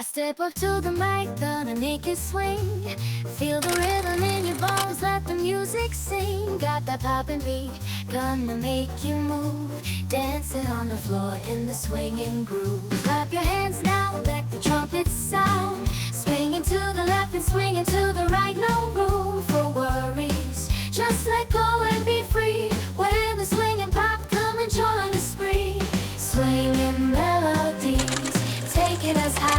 I step up to the mic, gonna make it swing. Feel the rhythm in your bones, let the music sing. Got that poppin' beat, gonna make you move. Dancing on the floor in the swinging groove. Clap your hands now, let the trumpets sound. Swinging to the left and swinging to the right, no room for worries. Just let go and be free. When the swinging pop, come and join the spree. Swinging melodies, take it as high.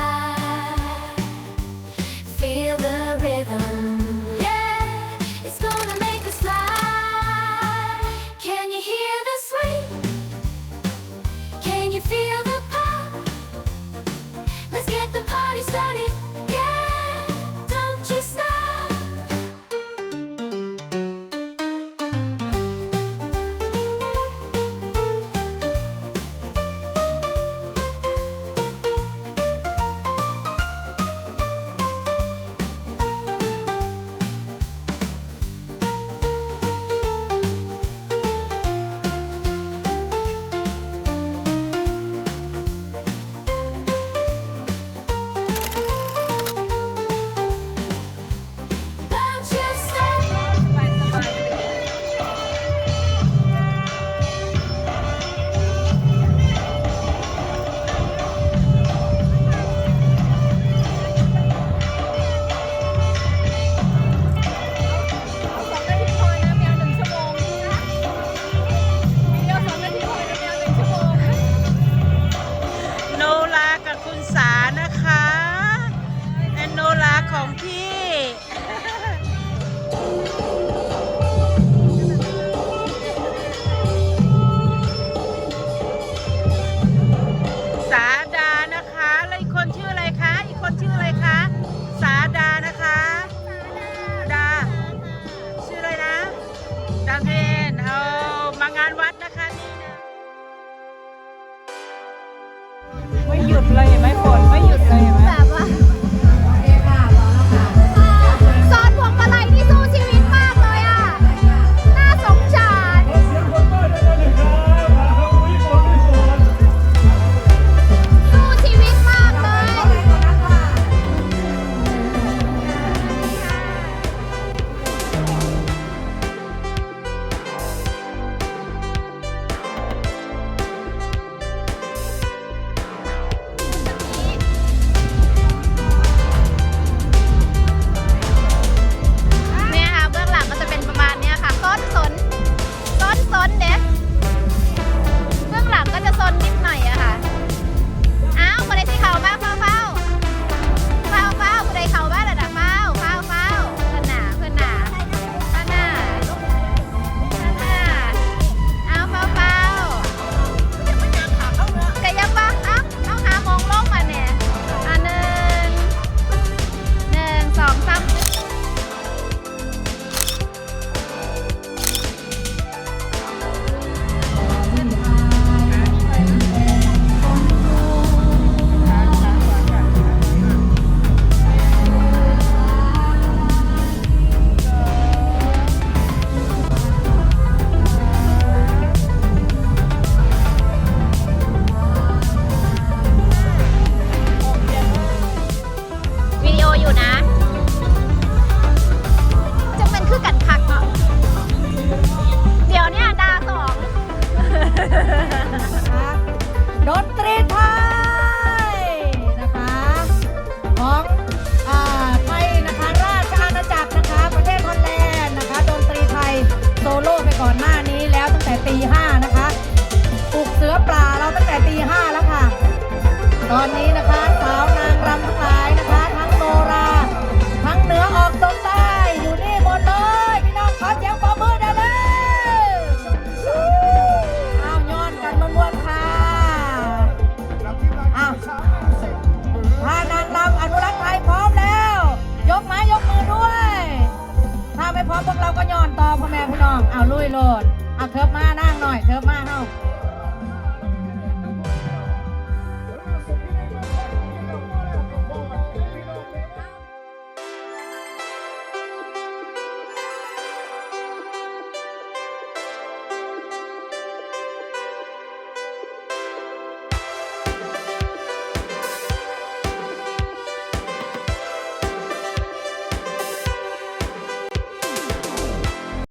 พวกเราก็ย้อนตอพ่อแม่พี่น้องเอาลุยโลดเอาเทิบมานั่งหน่อยเทิบมาเฮา